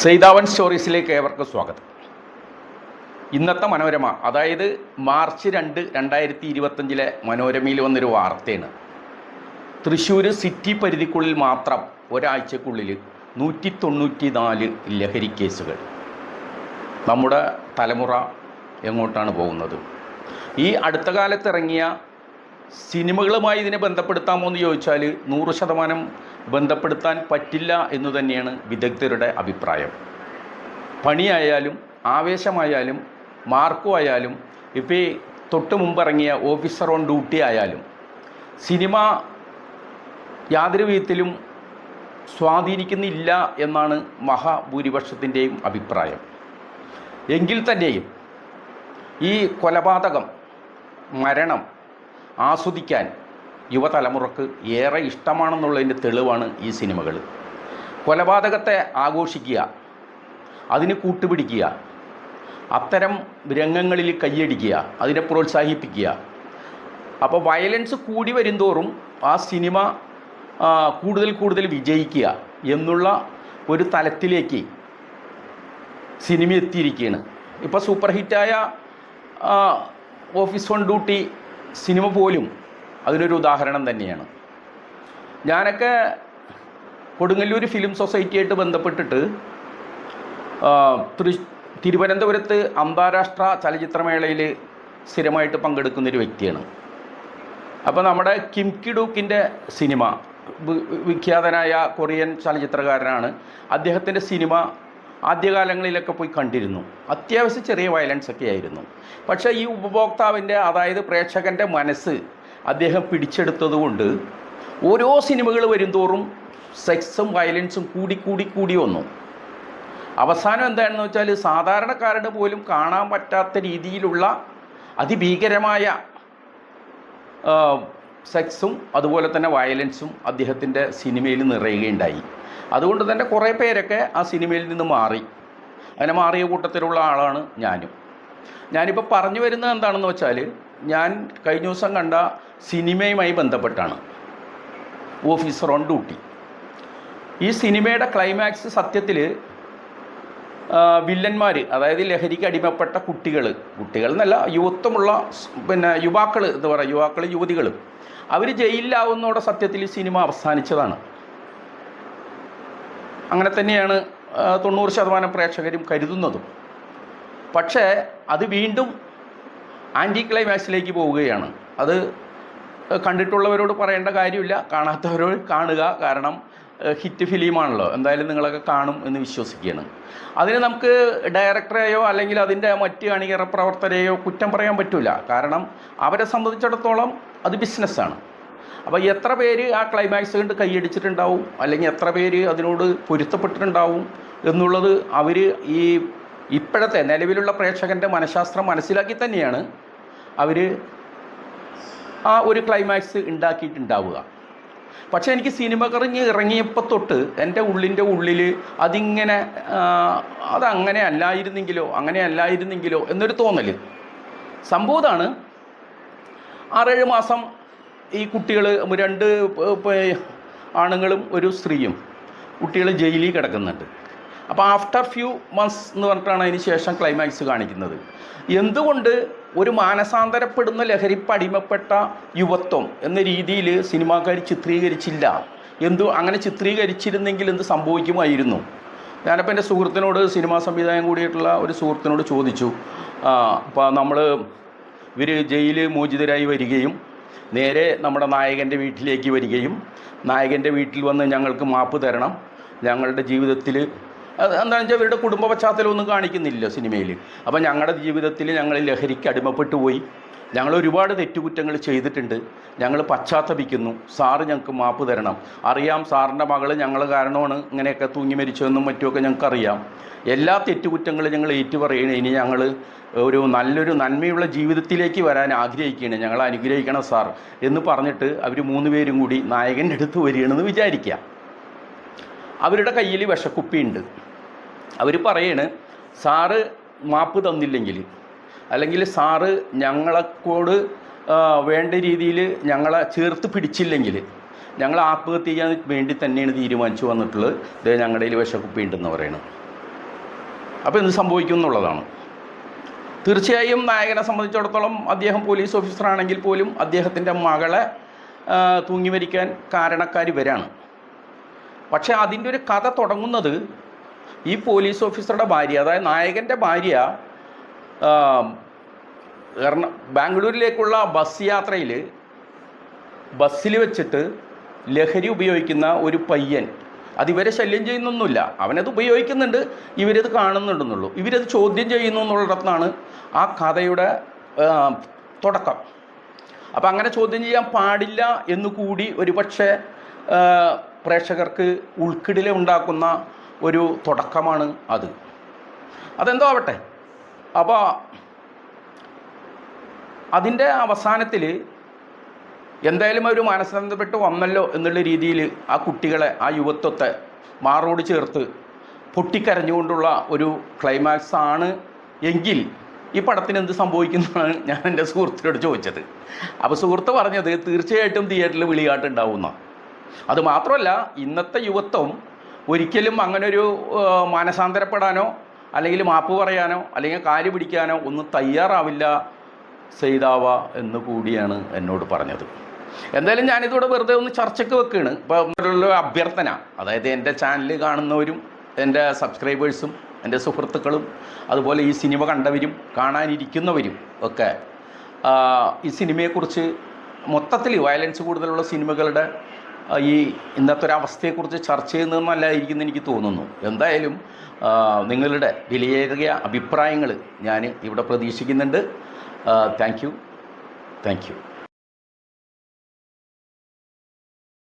സെയ്താവൻ സ്റ്റോറീസിലേക്ക് ഏവർക്കും സ്വാഗതം. ഇന്നത്തെ മനോരമ അതായത് മാർച്ച് രണ്ട് രണ്ടായിരത്തി ഇരുപത്തഞ്ചിലെ മനോരമയിൽ വന്നൊരു വാർത്തയാണ്. തൃശ്ശൂർ സിറ്റി പരിധിക്കുള്ളിൽ മാത്രം ഒരാഴ്ചക്കുള്ളിൽ നൂറ്റി തൊണ്ണൂറ്റി നാല് ലഹരി കേസുകൾ. നമ്മുടെ തലമുറ എങ്ങോട്ടാണ് പോകുന്നത്? ഈ അടുത്ത കാലത്ത് ഇറങ്ങിയ സിനിമകളുമായി ഇതിനെ ബന്ധപ്പെടുത്താമോ എന്ന് ചോദിച്ചാൽ നൂറ് ശതമാനം ബന്ധപ്പെടുത്താൻ പറ്റില്ല എന്ന് തന്നെയാണ് വിദഗ്ധരുടെ അഭിപ്രായം. പണിയായാലും ആവേശമായാലും മാർക്കോ ആയാലും ഇപ്പോൾ തൊട്ട് മുമ്പ് ഇറങ്ങിയ ഓഫീസർ ഓൺ ഡ്യൂട്ടി ആയാലും സിനിമ യാതൊരു വിധത്തിലും സ്വാധീനിക്കുന്നില്ല എന്നാണ് മഹാഭൂരിപക്ഷത്തിന്റെയും അഭിപ്രായം. എങ്കിൽ തന്നെയും ഈ കൊലപാതകം മരണം ആസ്വദിക്കാൻ യുവതലമുറക്ക് ഏറെ ഇഷ്ടമാണെന്നുള്ളതിന്റെ തെളിവാണ് ഈ സിനിമകൾ കൊലപാതകത്തെ ആഘോഷിക്കുക അതിന് കൂട്ടുപിടിക്കുക അത്തരം രംഗങ്ങളിൽ കൈയടിക്കുക അതിനെ പ്രോത്സാഹിപ്പിക്കുക. അപ്പോൾ വയലൻസ് കൂടി വരുംതോറും ആ സിനിമ കൂടുതൽ കൂടുതൽ വിജയിക്കുക എന്നുള്ള ഒരു തലത്തിലേക്ക് സിനിമ എത്തിയിരിക്കുകയാണ്. ഇപ്പോൾ സൂപ്പർ ഹിറ്റായ ഓഫീസ് ഓൺ ഡ്യൂട്ടി സിനിമ പോലും അതിനൊരു ഉദാഹരണം തന്നെയാണ്. ഞാനൊക്കെ കൊടുങ്ങല്ലൂർ ഫിലിം സൊസൈറ്റിയായിട്ട് ബന്ധപ്പെട്ടിട്ട് തൃ തിരുവനന്തപുരത്ത് അന്താരാഷ്ട്ര ചലച്ചിത്രമേളയിൽ സ്ഥിരമായിട്ട് പങ്കെടുക്കുന്നൊരു വ്യക്തിയാണ്. അപ്പോൾ നമ്മുടെ കിം കിഡൂക്കിന്റെ സിനിമ വിഖ്യാതനായ കൊറിയൻ ചലച്ചിത്രകാരനാണ്. അദ്ദേഹത്തിന്റെ സിനിമ ആദ്യകാലങ്ങളിലൊക്കെ പോയി കണ്ടിരുന്നു. അത്യാവശ്യം ചെറിയ വയലൻസ് ഒക്കെ ആയിരുന്നു. പക്ഷേ ഈ ഉപഭോക്താവിന്റെ അതായത് പ്രേക്ഷകന്റെ മനസ്സ് അദ്ദേഹം പിടിച്ചെടുത്തതുകൊണ്ട് ഓരോ സിനിമകൾ വരും തോറും സെക്സും വയലൻസും കൂടി കൂടി കൂടി വന്നു. അവസാനം എന്താണെന്ന് വെച്ചാൽ സാധാരണക്കാരന് പോലും കാണാൻ പറ്റാത്ത രീതിയിലുള്ള അതിഭീകരമായ സെക്സും അതുപോലെ തന്നെ വയലൻസും അദ്ദേഹത്തിന്റെ സിനിമയിൽ നിറയുകയുണ്ടായി. അതുകൊണ്ട് തന്നെ കുറേ പേരൊക്കെ ആ സിനിമയിൽ നിന്ന് മാറി. അങ്ങനെ മാറിയ കൂട്ടത്തിലുള്ള ആളാണ് ഞാനും. ഞാനിപ്പോൾ പറഞ്ഞു വരുന്നത് എന്താണെന്ന് വെച്ചാൽ ഞാൻ കഴിഞ്ഞ ദിവസം കണ്ട സിനിമയുമായി ബന്ധപ്പെട്ടാണ്. ഓഫീസർ ഓൺ ഡ്യൂട്ടി ഈ സിനിമയുടെ ക്ലൈമാക്സ് സത്യത്തിൽ വില്ലന്മാർ അതായത് ലഹരിക്ക് അടിമപ്പെട്ട കുട്ടികൾ കുട്ടികൾ എന്നല്ല യുവത്വമുള്ള പിന്നെ യുവാക്കൾ എന്ന് പറയുക യുവാക്കൾ യുവതികൾ അവർ ജയിലിലാവുന്നതോടെ സത്യത്തിൽ സിനിമ അവസാനിച്ചതാണ്. അങ്ങനെ തന്നെയാണ് തൊണ്ണൂറ് ശതമാനം പ്രേക്ഷകരും കരുതുന്നതും. പക്ഷേ അത് വീണ്ടും ആന്റി ക്ലൈമാക്സിലേക്ക് പോവുകയാണ്. അത് കണ്ടിട്ടുള്ളവരോട് പറയേണ്ട കാര്യമില്ല കാണാത്തവരോട് കാണുക കാരണം ഹിറ്റ് ഫിലിമാണല്ലോ. എന്തായാലും നിങ്ങളൊക്കെ കാണും എന്ന് വിശ്വസിക്കുകയാണ്. അതിന് നമുക്ക് ഡയറക്ടറെയോ അല്ലെങ്കിൽ അതിന്റെ മറ്റ് അണിയറ പ്രവർത്തകരെയോ കുറ്റം പറയാൻ പറ്റില്ല കാരണം അവരെ സംബന്ധിച്ചിടത്തോളം അത് ബിസിനസ്സാണ് അപ്പോൾ എത്ര പേര് ആ ക്ലൈമാക്സ് കണ്ട് കൈയടിച്ചിട്ടുണ്ടാവും? അല്ലെങ്കിൽ എത്ര പേര് അതിനോട് പൊരുത്തപ്പെട്ടിട്ടുണ്ടാവും? എന്നുള്ളത് അവർ ഈ ഇപ്പോഴത്തെ നിലവിലുള്ള പ്രേക്ഷകന്റെ മനഃശാസ്ത്രം മനസ്സിലാക്കി തന്നെയാണ് അവർ ആ ഒരു ക്ലൈമാക്സ് ഉണ്ടാക്കിയിട്ടുണ്ടാവുക. പക്ഷേ എനിക്ക് സിനിമ കറിഞ്ഞ് ഇറങ്ങിയപ്പോൾ തൊട്ട് എന്റെ ഉള്ളിന്റെ ഉള്ളിൽ അതിങ്ങനെ അതങ്ങനെ അല്ലായിരുന്നെങ്കിലോ അങ്ങനെ അല്ലായിരുന്നെങ്കിലോ എന്നൊരു തോന്നൽ സംഭവതാണ് ആറേഴ് മാസം ഈ കുട്ടികൾ രണ്ട് ആണുങ്ങളും ഒരു സ്ത്രീയും കുട്ടികൾ ജയിലിൽ കിടക്കുന്നുണ്ട്. അപ്പോൾ ആഫ്റ്റർ ഫ്യൂ മന്ത്സ് എന്ന് പറഞ്ഞിട്ടാണ് അതിന് ശേഷം ക്ലൈമാക്സ് കാണിക്കുന്നത്. എന്തുകൊണ്ട് ഒരു മാനസാന്തരപ്പെടുന്ന ലഹരിപ്പ് അടിമപ്പെട്ട യുവത്വം എന്ന രീതിയിൽ സിനിമാക്കാർ ചിത്രീകരിച്ചില്ല. എന്തു അങ്ങനെ ചിത്രീകരിച്ചിരുന്നെങ്കിൽ എന്ത് സംഭവിക്കുമായിരുന്നു? ഞാനപ്പോൾ എന്റെ സുഹൃത്തിനോട് സിനിമാ സംവിധായകൻ കൂടിയിട്ടുള്ള ഒരു സുഹൃത്തിനോട് ചോദിച്ചു. അപ്പോൾ നമ്മൾ ഇവർ ജയിൽ മോചിതരായി വരികയും നേരെ നമ്മുടെ നായകന്റെ വീട്ടിലേക്ക് വരികയും നായകന്റെ വീട്ടിൽ വന്ന് ഞങ്ങൾക്ക് മാപ്പ് തരണം. ഞങ്ങളുടെ ജീവിതത്തിൽ എന്താണെന്ന് വെച്ചാൽ ഇവരുടെ കുടുംബ പശ്ചാത്തലമൊന്നും കാണിക്കുന്നില്ല സിനിമയിൽ. അപ്പോൾ ഞങ്ങളുടെ ജീവിതത്തിൽ ഞങ്ങൾ ലഹരിക്ക് അടിമപ്പെട്ടു പോയി. ഞങ്ങൾ ഒരുപാട് തെറ്റുകുറ്റങ്ങൾ ചെയ്തിട്ടുണ്ട്. ഞങ്ങൾ പശ്ചാത്തപിക്കുന്നു. സാറ് ഞങ്ങൾക്ക് മാപ്പ് തരണം. അറിയാം സാറിന്റെ മകൾ ഞങ്ങൾ കാരണമാണ് ഇങ്ങനെയൊക്കെ തൂങ്ങി മരിച്ചതെന്നും മറ്റുമൊക്കെ ഞങ്ങൾക്കറിയാം. എല്ലാ തെറ്റുകുറ്റങ്ങളും ഞങ്ങൾ ഏറ്റുപറയണേ ഇനി ഞങ്ങൾ ഒരു നല്ലൊരു നന്മയുള്ള ജീവിതത്തിലേക്ക് വരാൻ ആഗ്രഹിക്കുകയാണ്. ഞങ്ങൾ അനുഗ്രഹിക്കണം സാർ എന്ന് പറഞ്ഞിട്ട് അവർ മൂന്ന് പേരും കൂടി നായകന്റെ അടുത്ത് വരികയാണെന്ന് വിചാരിക്കുക അവരുടെ കയ്യിൽ വിഷക്കുപ്പിയുണ്ട്. അവർ പറയാണ് സാറ് മാപ്പ് തന്നില്ലെങ്കിൽ അല്ലെങ്കിൽ സാറ് ഞങ്ങളെക്കോട് വേണ്ട രീതിയിൽ ഞങ്ങളെ ചേർത്ത് പിടിച്ചില്ലെങ്കിൽ ഞങ്ങൾ ആത്മഹത്യ ചെയ്യാൻ വേണ്ടി തന്നെയാണ് തീരുമാനിച്ചു വന്നിട്ടുള്ളത്. ഇത് ഞങ്ങളുടെ കയ്യിൽ വിഷക്കുപ്പി ഉണ്ടെന്ന് പറയുന്നത് അപ്പോൾ എന്ത് സംഭവിക്കും എന്നുള്ളതാണ്. തീർച്ചയായും നായകനെ സംബന്ധിച്ചിടത്തോളം അദ്ദേഹം പോലീസ് ഓഫീസറാണെങ്കിൽ പോലും അദ്ദേഹത്തിന്റെ മകളെ തൂങ്ങി മരിക്കാൻ കാരണക്കാർ ഇവരാണ് പക്ഷേ അതിന്റെ ഒരു കഥ തുടങ്ങുന്നത് ഈ പോലീസ് ഓഫീസറുടെ ഭാര്യ അതായത് നായകന്റെ ഭാര്യ എറണ ബാംഗ്ലൂരിലേക്കുള്ള ബസ് യാത്രയിൽ ബസ്സിൽ വെച്ചിട്ട് ലഹരി ഉപയോഗിക്കുന്ന ഒരു പയ്യൻ. അതിവരെ ശല്യം ചെയ്യുന്നൊന്നുമില്ല. അവനത് ഉപയോഗിക്കുന്നുണ്ട് ഇവരത് കാണുന്നുണ്ടെന്നുള്ളൂ. ഇവരത് ചോദ്യം ചെയ്യുന്നു എന്നുള്ളിടത്താണ് ആ കഥയുടെ തുടക്കം. അപ്പം അങ്ങനെ ചോദ്യം ചെയ്യാൻ പാടില്ല എന്നുകൂടി ഒരുപക്ഷെ പ്രേക്ഷകർക്ക് ഉൾക്കിടില ഉണ്ടാക്കുന്ന ഒരു തുടക്കമാണ് അത്. അതെന്തോ ആവട്ടെ? അപ്പോൾ അതിന്റെ അവസാനത്തിൽ എന്തായാലും അവർ മാനസാന്തരപ്പെട്ട് വന്നല്ലോ എന്നുള്ള രീതിയിൽ ആ കുട്ടികളെ ആ യുവത്വത്തെ മാറോട് ചേർത്ത് പൊട്ടിക്കരഞ്ഞുകൊണ്ടുള്ള ഒരു ക്ലൈമാക്സ് ആണ് എങ്കിൽ ഈ പടത്തിന് എന്ത് സംഭവിക്കുന്നതാണ് ഞാൻ എന്റെ സുഹൃത്തിനോട് ചോദിച്ചത്. അപ്പോൾ സുഹൃത്ത് പറഞ്ഞത് തീർച്ചയായിട്ടും തിയേറ്ററിൽ വിളികാട്ടുണ്ടാവുന്ന അത് മാത്രമല്ല ഇന്നത്തെ യുവത്വം ഒരിക്കലും അങ്ങനൊരു മാനസാന്തരപ്പെടാനോ അല്ലെങ്കിൽ മാപ്പ് പറയാനോ അല്ലെങ്കിൽ കാൽ പിടിക്കാനോ ഒന്നും തയ്യാറാവില്ല സെയ്താവ എന്ന് കൂടിയാണ് എന്നോട് പറഞ്ഞത്. എന്തായാലും ഞാനിതോടെ വെറുതെ ഒന്ന് ചർച്ചയ്ക്ക് വെക്കുകയാണ് ഇപ്പോൾ അഭ്യർത്ഥന അതായത് എന്റെ ചാനൽ കാണുന്നവരും എന്റെ സബ്സ്ക്രൈബേഴ്സും എന്റെ സുഹൃത്തുക്കളും അതുപോലെ ഈ സിനിമ കണ്ടവരും കാണാനിരിക്കുന്നവരും ഒക്കെ ഈ സിനിമയെക്കുറിച്ച് മൊത്തത്തിൽ വയലൻസ് കൂടുതലുള്ള സിനിമകളുടെ ഈ ഇന്നത്തെ ഒരു അവസ്ഥയെക്കുറിച്ച് ചർച്ച ചെയ്യുന്നത് നല്ലതായിരിക്കും എനിക്ക് തോന്നുന്നു. എന്തായാലും നിങ്ങളുടെ വിലയേറിയ അഭിപ്രായങ്ങൾ ഞാൻ ഇവിടെ പ്രതീക്ഷിക്കുന്നുണ്ട്. Thank you. Thank you.